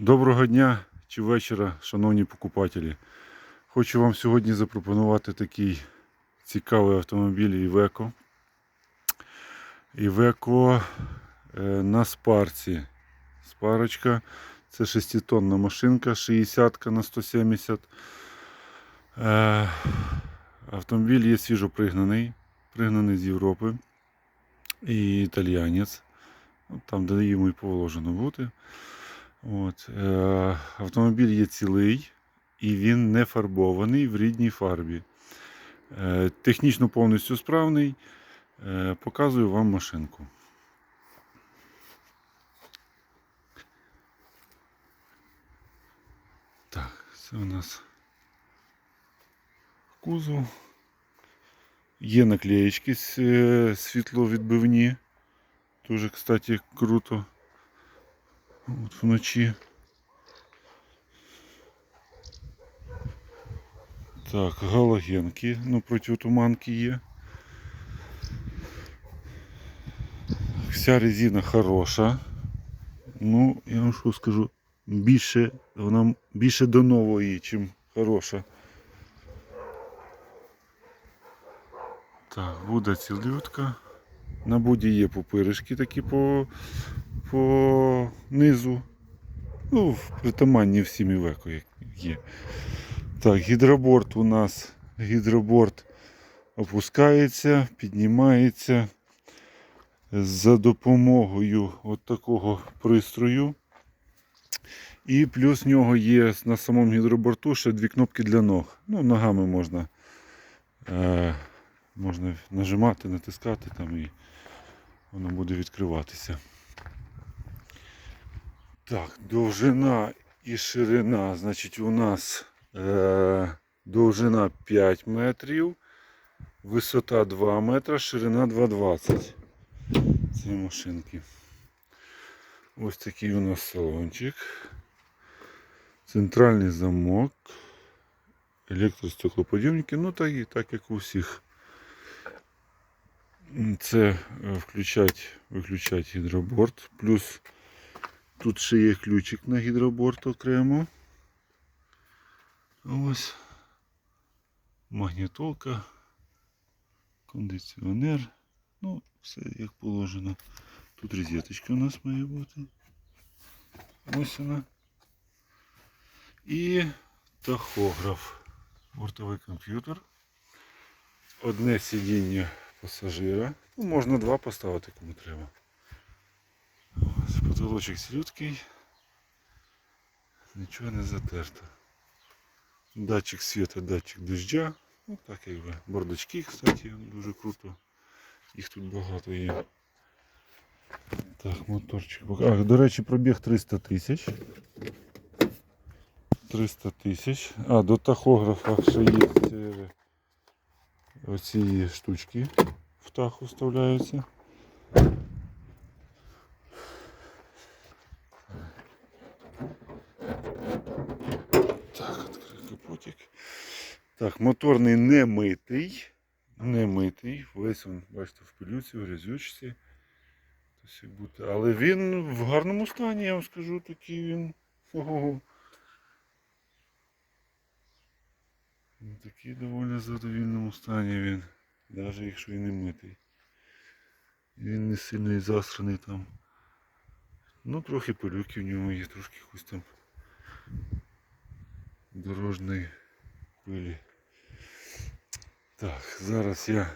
Доброго дня чи вечора, шановні покупателі. Хочу вам сьогодні запропонувати такий цікавий автомобіль. Iveco е, на спарці. Спарочка. Це 6-тонна машинка, 60 на 170. Е, Автомобіль є свіжопригнаний, пригнаний з Європи. І італіянець. Ну, Там, де йому і положено бути. От, е, автомобіль є цілий і він не фарбований в рідній фарбі. Е, технічно повністю справний. Е, показую вам машинку. Так, це у нас кузов. Є наклеєчки е, світловідбивні. Дуже, кстати, круто. От вночі. Так, галогенки, ну протитуманки є. Вся резина хороша. Ну, я вам що скажу, більше, вона більше до нової, чим хороша. Так, буде цілютка. На буді є пупиришки такі по, по низу. Ну, притаманні всім Івеко як є. Так, гідроборт у нас гідроборт опускається, піднімається за допомогою от такого пристрою. І плюс в нього є на самому гідроборту ще дві кнопки для ног. Ну, ногами можна, е, можна нажимати, натискати там і воно буде відкриватися. Так, довжина і ширина. Значить, у нас е, довжина 5 метрів, висота 2 метра, ширина 2,20 цієї машинки. Ось такий у нас салончик. Центральний замок. Електростеклоподйомники, ну так і так як у всіх. Це е, включать, виключать гідроборт. Плюс тут ще є ключик на гідроборт окремо. Ось магнітолка, кондиціонер. Ну, все як положено. Тут розеточка у нас має бути. Ось вона. І тахограф. Бортовий комп'ютер. Одне сидіння пасажира. Ну, можна два поставити, кому треба. Потолочок слюдкий. Нічого не затерто. Датчик света, датчик дождя. Ну так якби. Бардачки, кстати, дуже круто. Їх тут багато є. Так, моторчик. А, до речі, пробіг 300 тисяч. 300 тисяч. А, до тахографа ще є е, оці штучки в таху вставляються. Так, моторний не митий. Не митий. Весь він, бачите, в пилюці, в грязючці. Але він в гарному стані, я вам скажу, такий він. Ого. Такий доволі задовільному стані він. Навіть якщо і не митий. Він не сильно засраний там. Ну трохи пилюки в ньому є, трошки якось там дорожньої пилі. Так, зараз я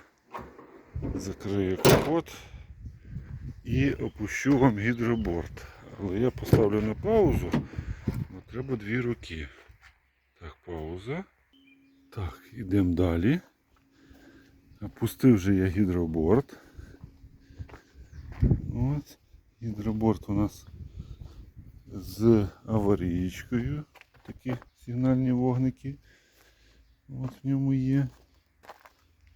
закрию капот і опущу вам гідроборт. Але я поставлю на паузу, бо треба дві руки. Так, пауза. Так, ідемо далі. Опустив вже я гідроборт. От. Гідроборт у нас з аварієчкою. Такі сигнальні вогники. От в ньому є.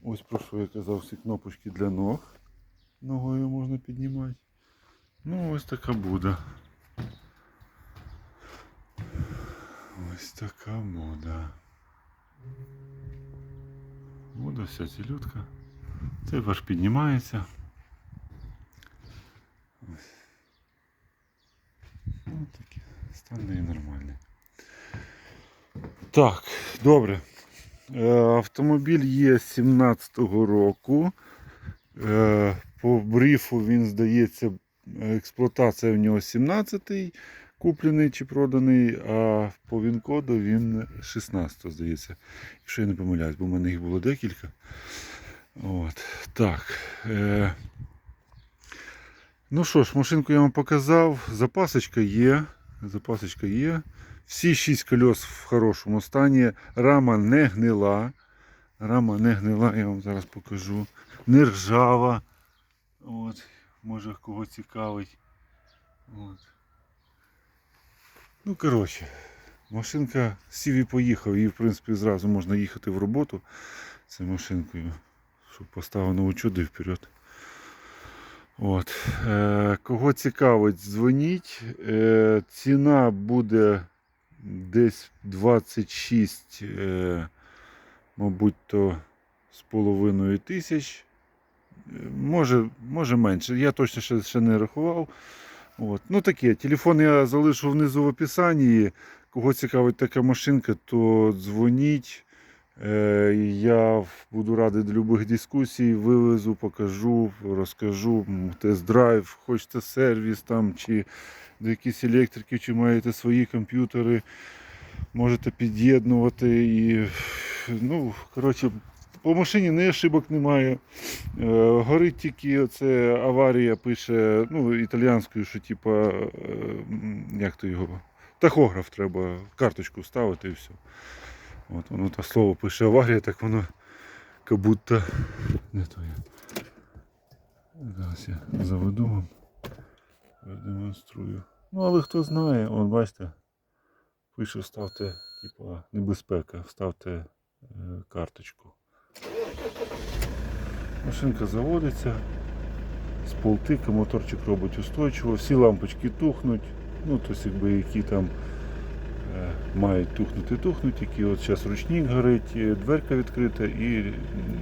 Ось про що я казав, всі кнопочки для ног. Ногою можна піднімати. Ну ось така буде. Ось така мода. Буде вся цілютка. Цей ваш піднімається. Ось. Ось таке. Стан неї нормальний. Так, добре. Е, Автомобіль є 17-го року. Е, По брифу він здається, експлуатація в нього 17-й куплений чи проданий, а по він-коду він 16 здається. Якщо я не помиляюсь, бо в мене їх було декілька. От, так. Е, ну що ж, машинку я вам показав. Запасочка є. Запасочка є. Всі 6 кольос в хорошому стані. Рама не гнила. Рама не гнила, я вам зараз покажу. Не ржава. От, може кого цікавить. От. Ну, коротше, машинка сів і поїхав. Її, в принципі, зразу можна їхати в роботу цією машинкою, щоб поставити нову чуди вперед. От. Е, кого цікавить, дзвоніть. Е, ціна буде десь 26, е, мабуть, то з половиною тисяч. Е, Може, може менше. Я точно ще, ще не рахував. От. Ну таке, телефон я залишу внизу в описанні. Кого цікавить така машинка, то дзвоніть. Е, Я буду радий до любих дискусій, вивезу, покажу, розкажу, тест-драйв, хочете сервіс там, чи до якісь електрики, чи маєте свої комп'ютери, можете під'єднувати і ну, коротше, по машині не ошибок немає. Е, Горить тільки оце аварія пише ну, італіянською, що типа, е, як то його, тахограф треба, карточку ставити і все. От воно та слово пише аварія, так воно як будто. Не то я. Зараз я заведу вам. Продемонструю. Ну, але хто знає, от бачите, пише ставте, типа, небезпека, вставте е, карточку. Машинка заводиться, з полтика моторчик робить устойчиво, всі лампочки тухнуть, ну тобто якби які там е, мають тухнути, тухнуть, які от зараз ручник горить, дверка відкрита і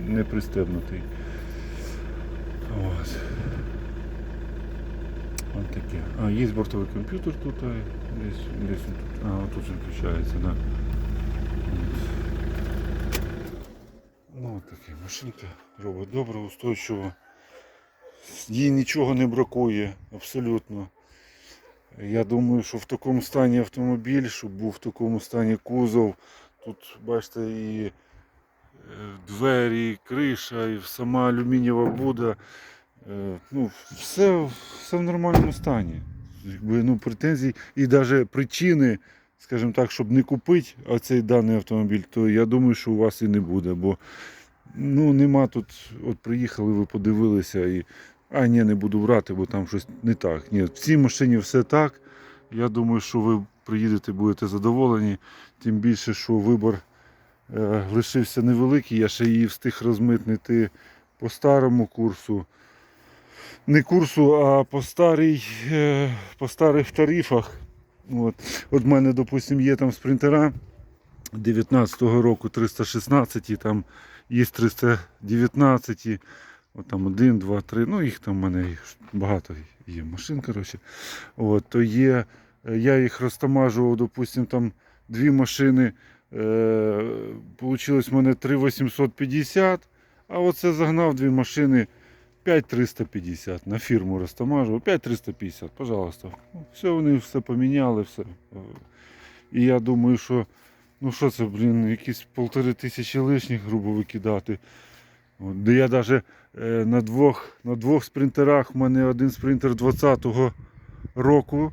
не пристебнутий. Ось. Таке. А, є бортовий комп'ютер тут, а, десь, десь він тут. А, тут же включається, да. Ну, от таке машинка робить добре, устойчиво. Їй нічого не бракує, абсолютно. Я думаю, що в такому стані автомобіль, щоб був в такому стані кузов. Тут, бачите, і е, двері, і криша, і сама алюмінієва буда. Е, Ну, все, все в нормальному стані. Якби, ну, претензій і навіть причини, скажімо так, щоб не купити оцей даний автомобіль, то я думаю, що у вас і не буде. Бо ну, нема тут, от приїхали, ви подивилися і. А, ні, не буду брати, бо там щось не так. Ні, в цій машині все так. Я думаю, що ви приїдете, будете задоволені. Тим більше, що вибір е, лишився невеликий. Я ще її встиг розмитнити по старому курсу. Не курсу, а по, старій, е, по старих тарифах. От. От в мене, допустимо, є там спринтера 19-го року 316, там є 319. От там один, два, три, ну їх там в мене багато є машин, коротше. От, то є, я їх розтамажував, допустим, там дві машини. Е, Получилось в мене 3850, а оце загнав дві машини 5350 на фірму розтамажував. 5350, пожалуйста. Все, вони все поміняли, все. І я думаю, що ну що це, блін, якісь полтори тисячі лишніх, грубо викидати. Де я навіть е, на двох, на двох спринтерах, в мене один спринтер 20-го року,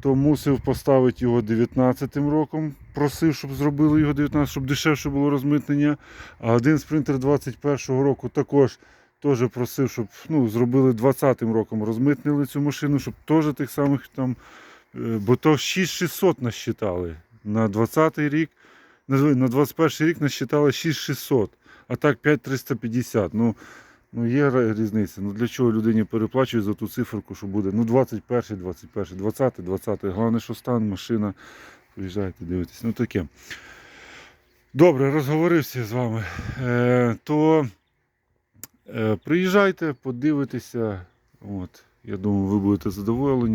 то мусив поставити його 19-м роком. Просив, щоб зробили його 19, щоб дешевше було розмитнення. А один спринтер 21-го року також теж просив, щоб ну, зробили 20-м роком, розмитнили цю машину, щоб теж тих самих там. е, Бо то 6600 насчитали. На 20-й рік, на на 21 рік насчитали 6600 а так 5350. Ну, ну є різниця. Ну для чого людині переплачують за ту циферку, що буде? Ну 21, 21, 20, 20. Головне, що стан, машина. Приїжджайте, дивитесь. Ну таке. Добре, розговорився з вами. Е, то приїжджайте, подивитеся. От, я думаю, ви будете задоволені.